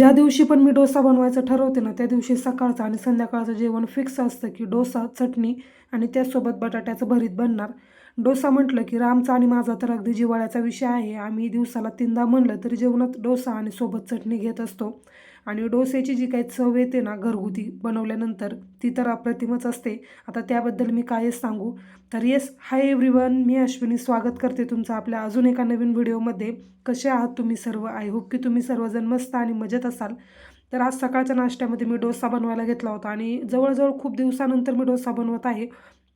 ज्या दिवशी पण मी डोसा बनवायचं ठरवते ना त्या दिवशी सकाळचं आणि संध्याकाळचं जेवण फिक्स असतं की डोसा चटणी आणि त्याचसोबत बटाट्याचं भरीत बनणार. डोसा म्हटलं की रामचा आणि माझा तर अगदी जिवाळ्याचा विषय आहे. आम्ही दिवसाला तीनदा म्हणलं तरी जेवणात डोसा आणि सोबत चटणी घेत असतो. आणि डोसेची जी काही चव येते ना घरगुती बनवल्यानंतर ती तर अप्रतिमच असते. आता त्याबद्दल मी कायच सांगू. तर येस हाय एव्हरीवन मी अश्विनी. स्वागत करते तुमचं आपल्या अजून एका नवीन व्हिडिओमध्ये. कसे आहात तुम्ही सर्व? आय होप की तुम्ही सर्वजण मस्त आणि मजेत असाल. तर आज सकाळच्या नाश्त्यामध्ये मी डोसा बनवायला घेतला होता आणि जवळजवळ खूप दिवसानंतर मी डोसा बनवत आहे.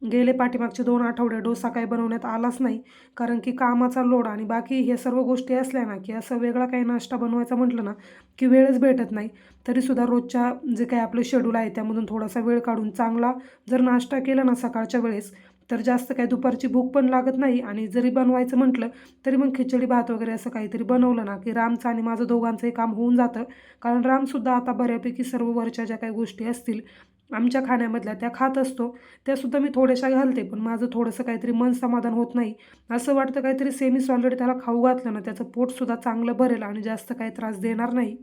गेले पाठीमागचे दोन आठवडे डोसा काही बनवण्यात आलाच नाही कारण की कामाचा लोड आणि बाकी हे सर्व गोष्टी असल्या ना की असं वेगळा काही नाश्ता बनवायचा म्हटलं ना की वेळच भेटत नाही. तरीसुद्धा रोजच्या जे काही आपलं शेड्यूल आहे त्यामधून थोडासा वेळ काढून चांगला जर नाश्ता केला ना सकाळच्या वेळेस तर जास्त काही दुपारची भूक पण लागत नाही आणि जरी बनवायचं म्हटलं तरी मग खिचडी भात वगैरे असं काहीतरी बनवलं ना की रामचं आणि माझं दोघांचंही काम होऊन जातं. कारण रामसुद्धा आता बऱ्यापैकी सर्व वरच्या ज्या काही गोष्टी असतील आमच्या खाण्यामधल्या त्या खात असतो त्यासुद्धा मी थोड्याशा घालते पण माझं थोडंसं काहीतरी मन समाधान होत नाही. असं वाटतं काहीतरी सेमी सॉलिड त्याला खाऊ घातलं ना त्याचं पोटसुद्धा चांगलं भरेल आणि जास्त काही त्रास देणार नाही.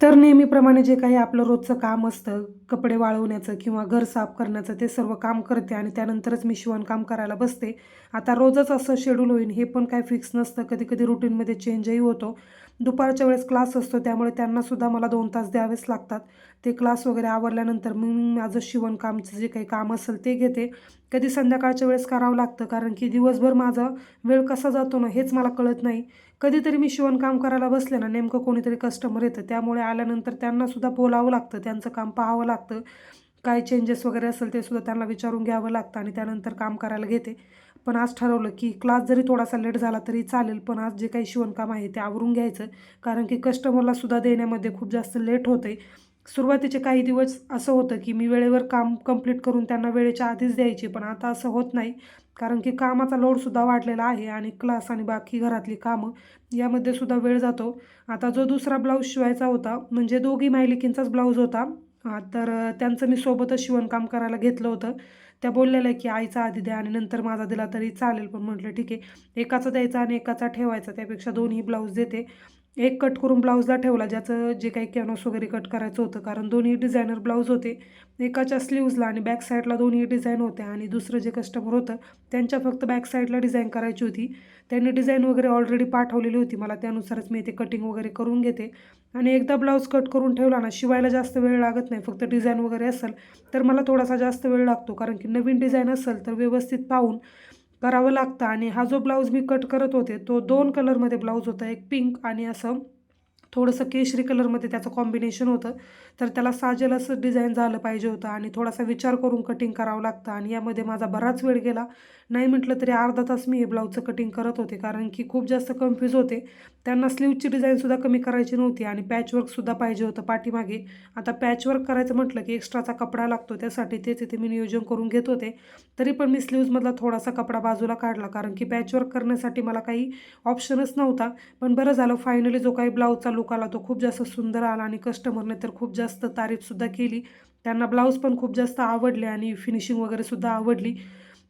तर नेहमीप्रमाणे जे काही आपलं रोजचं काम असतं कपडे वाळवण्याचं किंवा घर साफ करण्याचं ते सर्व काम करते आणि त्यानंतरच मी शिवणकाम करायला बसते. आता रोजच असं शेड्यूल होईल हे पण काय फिक्स नसतं. कधी कधी रुटीनमध्ये चेंजही होतो. दुपारच्या वेळेस क्लास असतो त्यामुळे त्यांनासुद्धा मला दोन तास द्यावेच लागतात. ते क्लास वगैरे आवरल्यानंतर मग मी माझं शिवणकामचं जे काही काम असेल ते घेते. कधी संध्याकाळच्या वेळेस करावं लागतं कारण की दिवसभर माझा वेळ कसा जातो ना हेच मला कळत नाही. कधीतरी मी शिवणकाम करायला बसले ना नेमकं कोणीतरी कस्टमर येतं त्यामुळे आल्यानंतर त्यांनासुद्धा बोलावं लागतं त्यांचं काम पाहावं लागतं. काय चेंजेस वगैरे असेल ते सुद्धा त्यांना विचारून घ्यावं लागतं आणि त्यानंतर काम करायला घेते. पण आज ठरवलं की क्लास जरी थोडासा लेट झाला तरी चालेल पण आज जे काही शिवणकाम आहे ते आवरून घ्यायचं. कारण की कस्टमरला सुद्धा देण्यामध्ये खूप जास्त लेट होतं आहे सुरुवातीचे काही दिवस असं होतं की मी वेळेवर काम कंप्लीट करून त्यांना वेळेच्या आधीच द्यायची पण आता असं होत नाही. कारण की कामाचा लोडसुद्धा वाढलेला आहे आणि क्लास आणि बाकी घरातली कामं यामध्ये सुद्धा वेळ जातो. आता जो दुसरा ब्लाऊज शिवायचा होता म्हणजे दोघी मायलिकींचाच ब्लाऊज होता. तर त्यांचं मी सोबतच शिवणकाम करायला घेतलं होतं. त्या बोललेल्या की आईचा आधी द्या आणि नंतर माझा दिला तरी चालेल. पण म्हटलं ठीक आहे. एकाचा द्यायचा आणि एकाचा ठेवायचा. त्यापेक्षा दोन्ही ब्लाऊज देते. एक कट करून ब्लाऊजला ठेवला ज्याचं जे काही कॅनॉस वगैरे कट करायचं होतं. कारण दोन्ही डिझायनर ब्लाऊज होते. एकाच्या स्लीव्जला आणि बॅक साईडला दोन्ही डिझाईन होत्या. आणि दुसरं जे कस्टमर होतं त्यांच्या फक्त बॅक साईडला डिझाईन करायची होती. त्यांनी डिझाईन वगैरे ऑलरेडी पाठवलेली होती. मला त्यानुसारच मी ते कटिंग वगैरे करून घेते. आणि एकदा ब्लाऊज कट करून ठेवला ना शिवायला जास्त वेळ लागत नाही. फक्त डिझाईन वगैरे असेल तर मला थोडासा जास्त वेळ लागतो. कारण की नवीन डिझाईन असेल तर व्यवस्थित पाहून करावं लागतं. आणि हा जो ब्लाऊज मी कट करत होते तो दोन कलरमध्ये ब्लाऊज होता. एक पिंक आणि असं थोडंसं केशरी कलरमध्ये त्याचं कॉम्बिनेशन होतं. तर त्याला साजेल असं डिझाईन झालं पाहिजे होतं. आणि थोडासा विचार करून कटिंग करावं लागतं. आणि यामध्ये माझा बराच वेळ गेला. नाही म्हटलं तरी अर्धा तास मी हे ब्लाऊजचं कटिंग करत होते कारण की खूप जास्त कन्फ्यूज होते. त्यांना स्लीवची डिझाईनसुद्धा कमी करायची नव्हती आणि पॅचवर्कसुद्धा पाहिजे होतं पाठीमागे. आता पॅचवर्क करायचं म्हटलं की एक्स्ट्राचा कपडा लागतो त्यासाठी ते तिथे मी नियोजन करून घेत होते. तरी पण मी स्लीव्जमधला थोडासा कपडा बाजूला काढला कारण की पॅचवर्क करण्यासाठी मला काही ऑप्शनच नव्हता. पण बरं झालं फायनली जो काही ब्लाऊजचा लुक आला तो खूप जास्त सुंदर आला आणि कस्टमरने तर खूप जास्त तारीफसुद्धा केली. त्यांना ब्लाऊज पण खूप जास्त आवडले आणि फिनिशिंग वगैरेसुद्धा आवडली.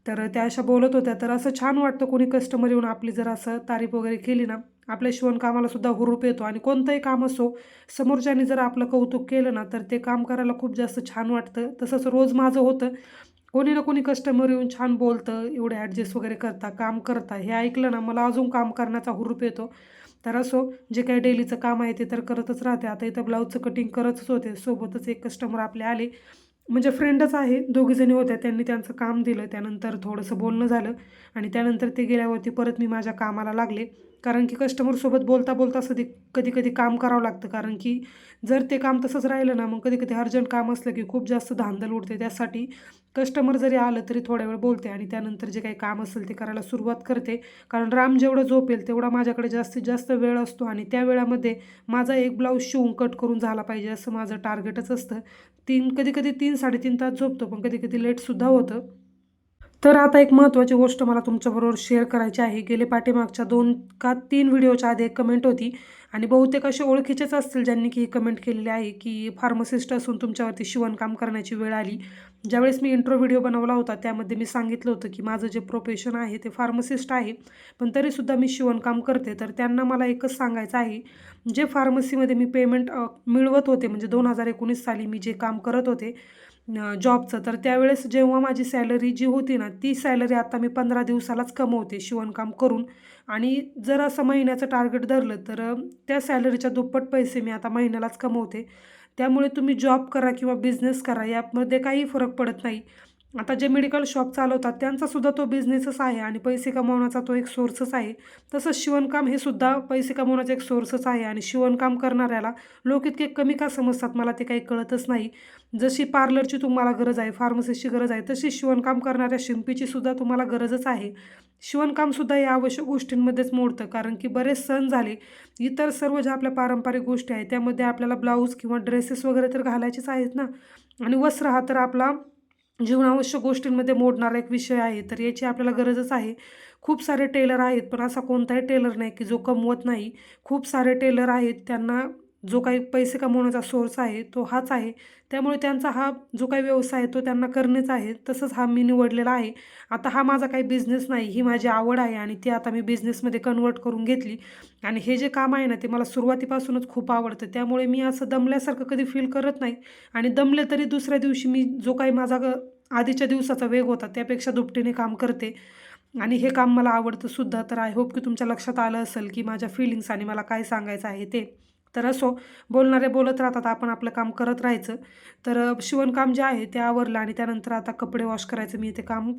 तर त्या अशा बोलत होत्या. तर असं छान वाटतं कोणी कस्टमर येऊन आपली जर असं तारीफ वगैरे केली ना आपल्या शिवणकामाला सुद्धा हुरूप येतो आणि कोणतंही काम असो समोरच्याने जर आपलं कौतुक केलं ना तर ते काम करायला खूप जास्त छान वाटतं. तसंच रोज माझं होतं कोणी ना कोणी कस्टमर येऊन छान बोलतं एवढे ॲडजस्ट वगैरे करता काम करता. हे ऐकलं ना मला अजून काम करण्याचा हुरूप येतो. तर असो जे काही डेलीचं काम आहे ते तर करतच राहते. आता इथं ब्लाऊजचं कटिंग करतच होते. सोबतच एक कस्टमर आपले आले. म्हणजे फ्रेंडच आहे. दोघीजणी होत्या. त्यांनी त्यांचं काम दिलं. त्यानंतर थोडंसं बोलणं झालं. आणि त्यानंतर ते गेल्यावरती परत मी माझ्या कामाला लागले. कारण की कस्टमरसोबत बोलता बोलता सधी कधी कधी काम करावं लागतं. कारण की जर ते काम तसंच राहिलं ना मग कधी कधी अर्जंट काम असलं की खूप जास्त धांदल उडते. त्यासाठी कस्टमर जरी आलं तरी थोड्या वेळ बोलते आणि त्यानंतर जे काही काम असेल ते करायला सुरुवात करते. कारण राम जेवढं झोपेल तेवढा माझ्याकडे जास्तीत जास्त वेळ असतो आणि त्या वेळामध्ये माझा एक ब्लाऊज शिवून कट करून झाला पाहिजे असं माझं टार्गेटच असतं. तीन कधी कधी तीन साडेतीन तास झोपतो पण कधी कधी लेटसुद्धा होतं. तर आता एक महत्त्वाची गोष्ट मला तुमच्याबरोबर शेअर करायची आहे. गेले पाठीमागच्या दोन का तीन व्हिडिओच्या आधी एक कमेंट होती आणि बहुतेक असे ओळखीचेच असतील ज्यांनी की कमेंट केलेली आहे की फार्मसिस्ट असून तुमच्यावरती शिवणकाम करण्याची वेळ आली. ज्यावेळेस मी इंट्रो व्हिडिओ बनवला होता त्यामध्ये मी सांगितलं होतं की माझं जे प्रोफेशन आहे ते फार्मसिस्ट आहे पण तरीसुद्धा मी शिवणकाम करते. तर त्यांना मला एकच सांगायचं आहे जे फार्मसीमध्ये मी पेमेंट मिळवत होते म्हणजे दोन हजार एकोणीस साली मी जे काम करत होते जॉबचं तर त्यावेळेस जेव्हा माझी सॅलरी जी होती ना ती सॅलरी आता मी पंधरा दिवसालाच कमवते शिवणकाम करून. आणि जर असं महिन्याचं टार्गेट धरलं तर त्या सॅलरीच्या दुप्पट पैसे मी आता महिन्यालाच कमवते. त्यामुळे तुम्ही जॉब करा किंवा बिझनेस करा यामध्ये काही फरक पडत नाही. आता जे मेडिकल शॉप चालवतात त्यांचासुद्धा तो बिझनेसच आहे आणि पैसे कमवण्याचा तो एक सोर्सच आहे. तसंच शिवणकाम हे सुद्धा पैसे कमवण्याचा एक सोर्सच आहे आणि शिवणकाम करणाऱ्याला लोक इतके कमी का समजतात मला ते काही कळतच नाही. जशी पार्लरची तुम्हाला गरज आहे फार्मसीची गरज आहे तशी शिवणकाम करणाऱ्या शिंपीची सुद्धा तुम्हाला गरजच आहे. शिवणकामसुद्धा या आवश्यक गोष्टींमध्येच मोडतं कारण की बरेच सण झाले इतर सर्व ज्या आपल्या पारंपरिक गोष्टी आहेत त्यामध्ये आपल्याला ब्लाऊज किंवा ड्रेसेस वगैरे तर घालायचेच आहेत ना. आणि वस्त्र हा तर आपला जीवनावश्यक गोष्टींमध्ये मोडणारा एक विषय आहे. तर याची आपल्याला गरजच आहे. खूप सारे टेलर आहेत पण असा कोणताही टेलर नाही की जो कमवत नाही. खूप सारे टेलर आहेत त्यांना जो काही पैसे कमवण्याचा सोर्स आहे तो हाच आहे. त्यामुळे त्यांचा हा जो काही व्यवसाय आहे तो त्यांना करणेच आहे. तसंच हा मी निवडलेला आहे. आता हा माझा काही बिझनेस नाही ही माझी आवड आहे आणि ती आता मी बिझनेसमध्ये कन्वर्ट करून घेतली. आणि हे जे काम आहे ना ते मला सुरुवातीपासूनच खूप आवडतं. त्यामुळे मी असं दमल्यासारखं कधी फील करत नाही. आणि दमले तरी दुसऱ्या दिवशी मी जो काही माझा आधीच्या दिवसाचा वेग होता त्यापेक्षा दुपटीने काम करते. आणि हे काम मला आवडतं सुद्धा. तर आय होप की तुमच्या लक्षात आलं असेल की माझ्या फिलिंग्स आणि मला काय सांगायचं आहे ते. तर असो बोलणारे बोलत राहतात आपण आपलं काम करत राहायचं. तर शिवणकाम जे आहे ते आवरलं आणि त्यानंतर आता कपडे वॉश करायचं मी ते काम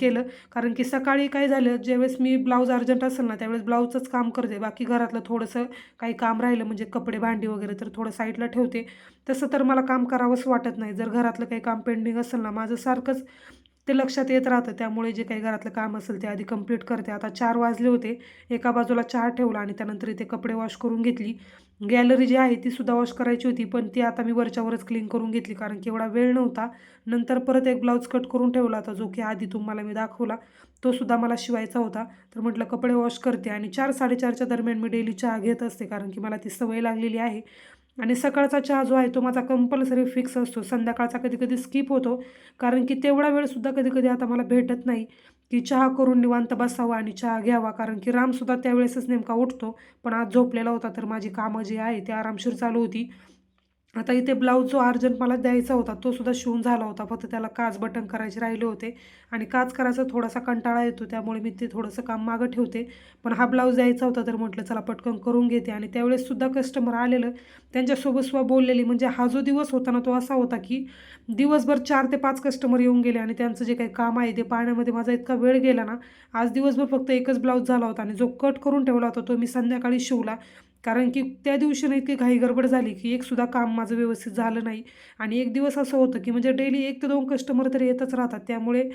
केलं. कारण की सकाळी काय झालं ज्यावेळेस मी ब्लाऊज अर्जंट असेल ना त्यावेळेस ब्लाऊजचंच काम करते. बाकी घरातलं थोडंसं काही काम राहिलं म्हणजे कपडे भांडी वगैरे तर थोडं साईडला ठेवते. तसं तर मला काम करावंच वाटत नाही. जर घरातलं काही काम पेंडिंग असेल ना माझं सारखंच ते लक्षात येत राहतं. त्यामुळे जे काही घरातलं काम असेल ते आधी कंप्लीट करते. आता चार वाजले होते. एका बाजूला चहा ठेवला आणि त्यानंतर इथे कपडे वॉश करून घेतली. गॅलरी जी आहे ती सुद्धा वॉश करायची होती पण ती आता मी वरच्यावरच क्लीन करून घेतली कारण की एवढा वेळ नव्हता. नंतर परत एक ब्लाऊज कट करून ठेवला होता जो की आधी तुम्हाला मी दाखवला. तो सुद्धा मला शिवायचा होता. तर म्हटलं कपडे वॉश करते आणि चार साडेचारच्या दरम्यान मी डेली चहा घेत असते कारण की मला ती सवय लागलेली आहे. आणि सकाळचा चहा जो आहे तो माझा कंपल्सरी फिक्स असतो. संध्याकाळचा कधी कधी स्किप होतो. कारण की तेवढा वेळसुद्धा कधी कधी आता मला भेटत नाही. की चहा करून निवांत बसावा आणि चहा घ्यावा. कारण की रामसुद्धा त्यावेळेसच नेमका उठतो. पण आज झोपलेला होता तर माझी कामं जी आहे ती आरामशीर चालू होती. आता इथे ब्लाऊज जो अर्जंट मला द्यायचा होता तो सुद्धा शिवून झाला होता. फक्त त्याला काच बटन करायचे राहिले होते. आणि काच करायचा थोडासा कंटाळा येतो त्यामुळे मी ते थोडंसं काम मागं ठेवते. पण हा ब्लाऊज द्यायचा होता तर म्हटलं चला पटकन करून घेते. आणि त्यावेळेससुद्धा कस्टमर आलेलं त्यांच्यासोबत सुद्धा बोललेली. म्हणजे हा जो दिवस होता ना तो असा होता की दिवसभर चार ते पाच कस्टमर येऊन गेले आणि त्यांचं जे काही काम आहे ते पाहण्यामध्ये माझा इतका वेळ गेला ना आज दिवसभर फक्त एकच ब्लाऊज झाला होता. आणि जो कट करून ठेवला होता तो मी संध्याकाळी शिवला. कारण की त्या दिवशी ना इतकी घाई गडबड झाली की एकसुद्धा काम माझं व्यवस्थित झालं नाही. आणि एक दिवस असं होतं की म्हणजे डेली एक ते दोन कस्टमर तर येतच राहतात. त्यामुळे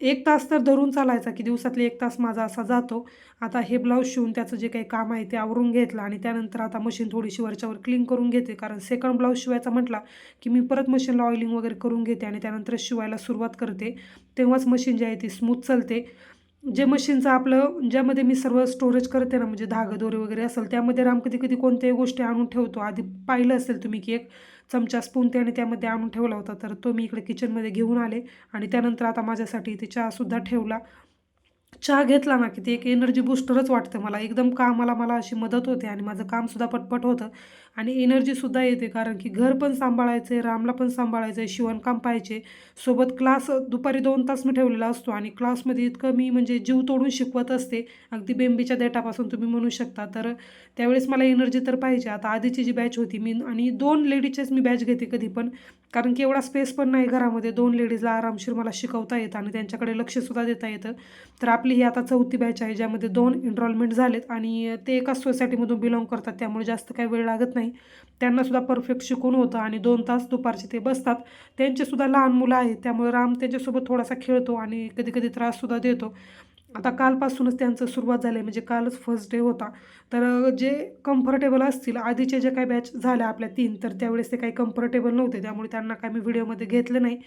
एक तास तर धरून चालायचा की दिवसातले एक तास माझा असा जातो. आता हे ब्लाऊज शिवून त्याचं जे काही काम आहे ते आवरून घेतलं आणि त्यानंतर आता मशीन थोडीशी वरच्यावर क्लीन करून घेते. कारण सेकंड ब्लाऊज शिवायचा म्हटला की मी परत मशीनला ऑइलिंग वगैरे करून घेते आणि त्यानंतर शिवायला सुरुवात करते. तेव्हाच मशीन जी आहे ती स्मूथ चालते. जे मशीनचं आपलं ज्यामध्ये मी सर्व स्टोरेज करते ना म्हणजे धागं दोरे वगैरे असेल त्यामध्ये राम कधी कधी कोणत्याही गोष्टी आणून ठेवतो. आधी पाहिलं असेल तुम्ही की एक चमचा स्पून त्याने त्यामध्ये आणून ठेवला होता तर तो मी इकडे किचनमध्ये घेऊन आले आणि त्यानंतर आता माझ्यासाठी इथे चहासुद्धा ठेवला. चहा घेतला ना की ते एक एनर्जी बूस्टरच वाटतं मला. एकदम कामाला मला अशी मदत होते आणि माझं कामसुद्धा पटपट होतं. आणि एनर्जीसुद्धा येते कारण की घर पण सांभाळायचं आहे रामला पण सांभाळायचं आहे शिवणकाम पाहिजे सोबत क्लास दुपारी दोन तास मी ठेवलेला असतो आणि क्लासमध्ये इतकं मी म्हणजे जीव तोडून शिकवत असते. अगदी बेंबीच्या देटापासून तुम्ही म्हणू शकता. तर त्यावेळेस मला एनर्जी तर पाहिजे. आता आधीची जी बॅच होती मी आणि दोन लेडीजचेच मी बॅच घेते कधी पण. कारण की एवढा स्पेस पण नाही घरामध्ये. दोन लेडीजला आरामशीर मला शिकवता येतं आणि त्यांच्याकडे लक्षसुद्धा देता येतं. तर आपली ही आता चौथी बॅच आहे ज्यामध्ये दोन एनरोलमेंट झालेत आणि ते एकाच सोसायटीमधून बिलॉंग करतात. त्यामुळे जास्त काही वेळ लागत नाही. त्यांनासुद्धा परफेक्ट शिकून होतं आणि दोन तास दुपारचे ते बसतात. त्यांचेसुद्धा लहान मुलं आहेत त्यामुळे राम त्यांच्यासोबत थोडासा खेळतो आणि कधी कधी त्राससुद्धा देतो. आता कालपासूनच त्यांचं सुरुवात झाली आहे म्हणजे कालच फर्स्ट डे होता. तर जे कम्फर्टेबल असतील आधीचे जे काही बॅच झाल्या आपल्या तीन तर त्यावेळेस ते काही कम्फर्टेबल नव्हते. त्यामुळे त्यांना काही मी व्हिडिओमध्ये घेतलं नाही.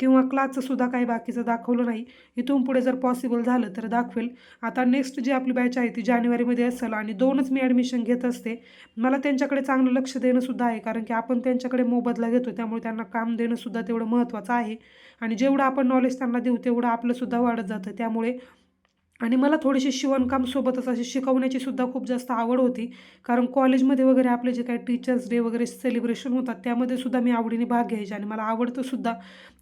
किंवा क्लासचंसुद्धा काही बाकीचं दाखवलं नाही. इथून पुढे जर पॉसिबल झालं तर दाखवेल. आता नेक्स्ट जी आपली बॅच आहे ती जानेवारीमध्ये असेल आणि दोनच मी ॲडमिशन घेत असते. मला त्यांच्याकडे चांगलं लक्ष देणंसुद्धा आहे कारण की आपण त्यांच्याकडे मोबदला घेतो त्यामुळे त्यांना काम देणंसुद्धा तेवढं महत्त्वाचं आहे. आणि जेवढं आपण नॉलेज त्यांना देऊ तेवढं आपलंसुद्धा वाढत जातं. त्यामुळे आणि मला थोडीशी शिवणकाम सोबतच अशी शिकवण्याची सुद्धा खूप जास्त आवड होती. कारण कॉलेजमध्ये वगैरे आपले जे काही टीचर्स डे वगैरे सेलिब्रेशन होतात त्यामध्ये सुद्धा मी आवडीने भाग घ्यायचे आणि मला आवडतं सुद्धा.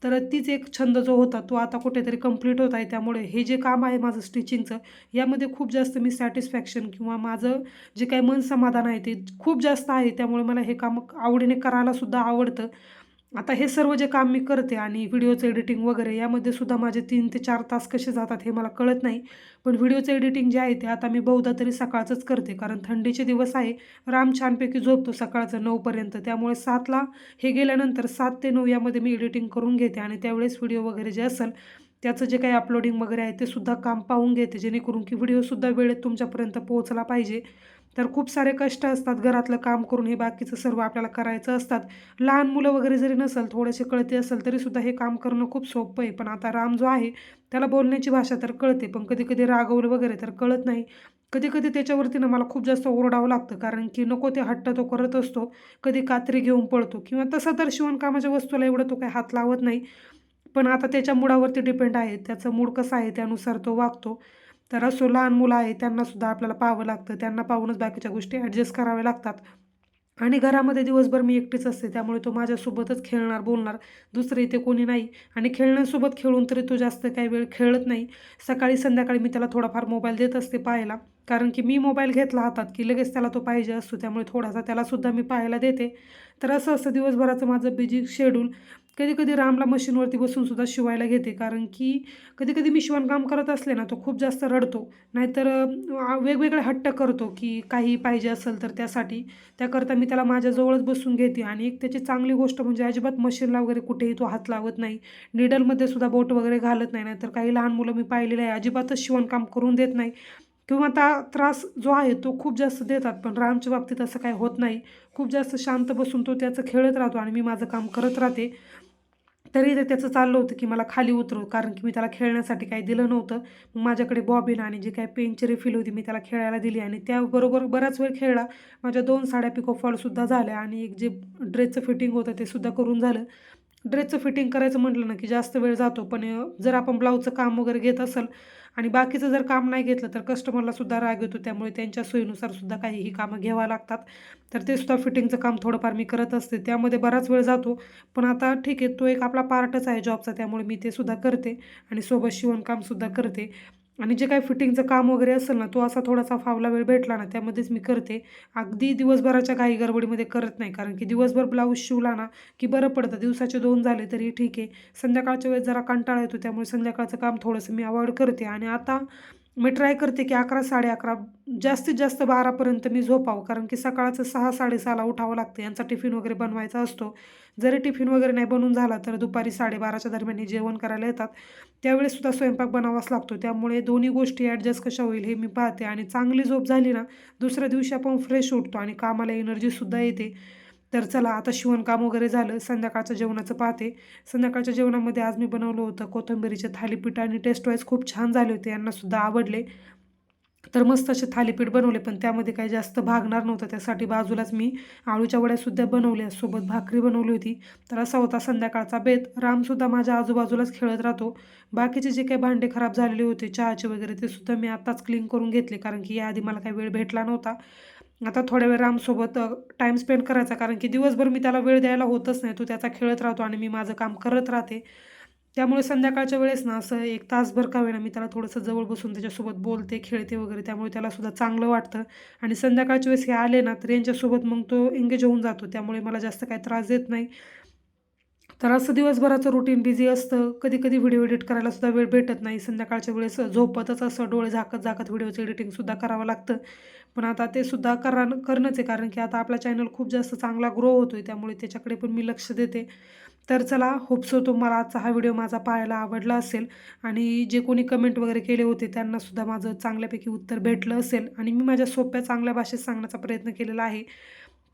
तर तीच एक छंद जो होता तो आता कुठेतरी कंप्लीट होत आहे. त्यामुळे हे जे काम आहे माझं स्टिचिंगचं यामध्ये खूप जास्त मी सॅटिस्फॅक्शन किंवा माझं जे काही मन समाधान आहे ते खूप जास्त आहे. त्यामुळे मला हे काम आवडीने करायला सुद्धा आवडतं. आता हे सर्व जे काम मी करते आणि व्हिडिओचं एडिटिंग वगैरे यामध्ये सुद्धा माझे तीन ते चार तास कसे जातात हे मला कळत नाही. पण व्हिडिओचं एडिटिंग जे आहे ते आता मी बहुधा तरी सकाळचंच करते. कारण थंडीचे दिवस आहे राम छानपैकी झोपतो सकाळचं नऊपर्यंत त्यामुळे सातला हे गेल्यानंतर सात ते नऊ यामध्ये मी एडिटिंग करून घेते आणि त्यावेळेस व्हिडिओ वगैरे जे असेल त्याचं जे काही अपलोडिंग वगैरे आहे ते सुद्धा काम पाहून घेते. जेणेकरून की व्हिडिओसुद्धा वेळेत तुमच्यापर्यंत पोहोचला पाहिजे. तर खूप सारे कष्ट असतात घरातलं काम करून हे बाकीचं सर्व आपल्याला करायचं असतात. लहान मुलं वगैरे जरी नसेल थोडेसे कळते असेल तरीसुद्धा हे काम करणं खूप सोपं आहे. पण आता राम जो आहे त्याला बोलण्याची भाषा तर कळते पण कधी कधी रागवलं वगैरे तर कळत नाही. कधी कधी त्याच्यावरती ना मला खूप जास्त ओरडावं लागतं कारण की नको ते हट्ट तो करत असतो. कधी कात्री घेऊन पळतो किंवा तसं तर शिवणकामाच्या वस्तूला एवढं तो काही हात लावत नाही. पण आता त्याच्या मुडावरती डिपेंड आहे त्याचं मूड कसं आहे त्यानुसार तो वागतो. तर असो लहान मुलं आहे त्यांनासुद्धा आपल्याला पाहावं लागतं. त्यांना पाहूनच बाकीच्या गोष्टी ॲडजस्ट कराव्या लागतात. आणि घरामध्ये दिवसभर मी एकटीच असते त्यामुळे तो माझ्यासोबतच खेळणार बोलणार. दुसरे इथे कोणी नाही. आणि खेळण्यासोबत खेळून तरी तो जास्त काही वेळ खेळत नाही. सकाळी संध्याकाळी मी त्याला थोडाफार मोबाईल देत असते पाहायला. कारण की मी मोबाईल घेतला हातात की लगेच त्याला तो पाहिजे असतो त्यामुळे थोडासा त्यालासुद्धा मी पाहायला देते. तर असं असतं दिवसभराचं माझं बिजी शेड्यूल कधी कधी रामला मशीनवरती बसूनसुद्धा शिवायला घेते कारण की कधी कधी मी शिवणकाम करत असले ना तो खूप जास्त रडतो. नाहीतर वेगवेगळे हट्ट करतो की काही पाहिजे असेल तर त्यासाठी. त्याकरता मी त्याला माझ्याजवळच बसून घेते. आणि एक त्याची चांगली गोष्ट म्हणजे अजिबात मशीनला वगैरे कुठेही तो हात लावत नाही. निडलमध्ये सुद्धा बोट वगैरे घालत नाही. नाहीतर काही लहान मुलं मी पाहिलेलं आहे अजिबातच शिवणकाम करून देत नाही. किंवा ता त्रास जो आहे तो खूप जास्त देतात पण रामच्या बाबतीत असं काही होत नाही. खूप जास्त शांत बसून तो त्याचं खेळत राहतो आणि मी माझं काम करत राहते. तरी ते त्याचं चाललं होतं की मला खाली उतरव कारण की मी त्याला खेळण्यासाठी काही दिलं नव्हतं. मग माझ्याकडे बॉबिन आणि जे काही पेनची रिफिल होती मी त्याला खेळायला दिली आणि त्याबरोबर बराच वेळ खेळला. माझ्या दोन साड्या पिको फॉलसुद्धा झाल्या आणि एक जे ड्रेसचं फिटिंग होतं ते सुद्धा करून झालं. ड्रेसचं फिटिंग करायचं म्हटलं ना की जास्त वेळ जातो पण जर आपण ब्लाऊजचं काम वगैरे घेत असेल आणि बाकीचं जर काम नाही घेतलं तर कस्टमरलासुद्धा राग येतो. त्यामुळे त्यांच्या सोयीनुसार सुद्धा काहीही कामं घ्यावं लागतात. तर ते सुद्धा फिटिंगचं काम थोडंफार मी करत असते. त्यामध्ये बराच वेळ जातो. पण आता ठीक आहे तो एक आपला पार्टच आहे जॉबचा त्यामुळे मी ते सुद्धा करते आणि सोबत शिवणकामसुद्धा करते. आणि जे काही फिटिंगचं काम वगैरे असेल ना तो असा थोडासा फावला वेळ भेटला ना त्यामध्येच मी करते. अगदी दिवसभराच्या घाई गडबडीमध्ये करत नाही कारण की दिवसभर ब्लाऊज शिवला ना की बरं पडतं. दिवसाचे दोन झाले तरी ठीक आहे. संध्याकाळच्या वेळेस जरा कंटाळा येतो त्यामुळे संध्याकाळचं काम थोडंसं मी अवॉइड करते. आणि आता मी ट्राय करते की अकरा साडे अकरा जास्तीत जास्त बारापर्यंत मी झोपावं कारण की सकाळचं सहा साडेसहाला उठावं लागतं. यांचा टिफिन वगैरे बनवायचा असतो. जरी टिफिन वगैरे नाही बनवून झाला तर दुपारी साडेबाराच्या दरम्यान हे जेवण करायला येतात. त्यावेळेससुद्धा स्वयंपाक बनावाच लागतो. त्यामुळे दोन्ही गोष्टी ॲडजस्ट कशा होईल हे मी पाहते. आणि चांगली झोप झाली ना दुसऱ्या दिवशी आपण फ्रेश उठतो आणि कामाला एनर्जीसुद्धा येते. तर चला आता शिवणकाम वगैरे झालं संध्याकाळचं जेवणाचं पाहते. संध्याकाळच्या जेवणामध्ये आज मी बनवलं होतं कोथंबीरीचे थालीपीठ आणि टेस्ट वाईज खूप छान झाले होते यांनासुद्धा आवडले. तर मस्त असे थालीपीठ बनवले पण त्यामध्ये काही जास्त भागणार नव्हतं. त्यासाठी बाजूलाच मी आळूच्या वड्यासुद्धा बनवल्या. सोबत भाकरी बनवली होती. तर असा होता संध्याकाळचा बेत. रामसुद्धा माझ्या आजूबाजूलाच खेळत राहतो. बाकीचे जे काही भांडे खराब झालेले होते चहाचे वगैरे ते सुद्धा मी आत्ताच क्लीन करून घेतले. कारण की याआधी मला काही वेळ भेटला नव्हता. आता थोड्या वेळ रामसोबत टाईम स्पेंड करायचा. कारण की दिवसभर मी त्याला वेळ द्यायला होतच नाही. तो त्याचा खेळत राहतो आणि मी माझं काम करत राहते. त्यामुळे संध्याकाळच्या वेळेस ना असं एक तासभर का वेळा मी त्याला थोडंसं जवळ बसून त्याच्यासोबत बोलते खेळते वगैरे. त्यामुळे त्याला सुद्धा चांगलं वाटतं. आणि संध्याकाळच्या वेळेस हे आले ना तर यांच्यासोबत मग तो एंगेज होऊन जातो. त्यामुळे मला जास्त काही त्रास देत नाही. तर असं दिवसभराचं रुटीन बिझी असतं. कधी कधी व्हिडिओ एडिट करायला सुद्धा वेळ भेटत नाही. संध्याकाळच्या वेळेस झोपतच असं डोळे झाकत झाकत व्हिडिओचं एडिटिंगसुद्धा करावं लागतं. पण आता ते सुद्धा करा करणंच आहे. कारण की आता आपला चॅनल खूप जास्त चांगला ग्रो होतो आहे त्यामुळे त्याच्याकडे पण मी लक्ष देते. तर चला होपसो तुम्हाला आजचा हा व्हिडिओ माझा पाहायला आवडला असेल. आणि जे कोणी कमेंट वगैरे केले होते त्यांनासुद्धा माझं चांगल्यापैकी उत्तर भेटलं असेल. आणि मी माझ्या सोप्या चांगल्या भाषेत सांगण्याचा प्रयत्न केलेला आहे.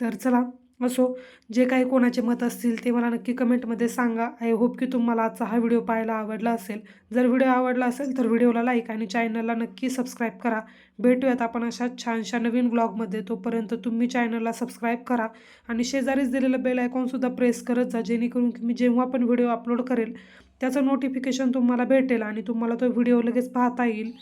तर चला असो जे काही कोणाचे मत असतील ते मला नक्की कमेंटमध्ये सांगा. आय होप की तुम्हाला आजचा हा व्हिडिओ पाहायला आवडला असेल. जर व्हिडिओ आवडला असेल तर व्हिडिओला लाईक आणि चॅनलला नक्की सबस्क्राईब करा. भेटूयात आपण अशा छानशा नवीन ब्लॉगमध्ये तोपर्यंत तुम्ही चॅनलला सबस्क्राईब करा आणि शेजारीच दिलेलं बेल आयकॉनसुद्धा प्रेस करत जा जेणेकरून की मी जेव्हा पण व्हिडिओ अपलोड करेल त्याचं नोटिफिकेशन तुम्हाला भेटेल आणि तुम्हाला तो व्हिडिओ लगेच पाहता येईल.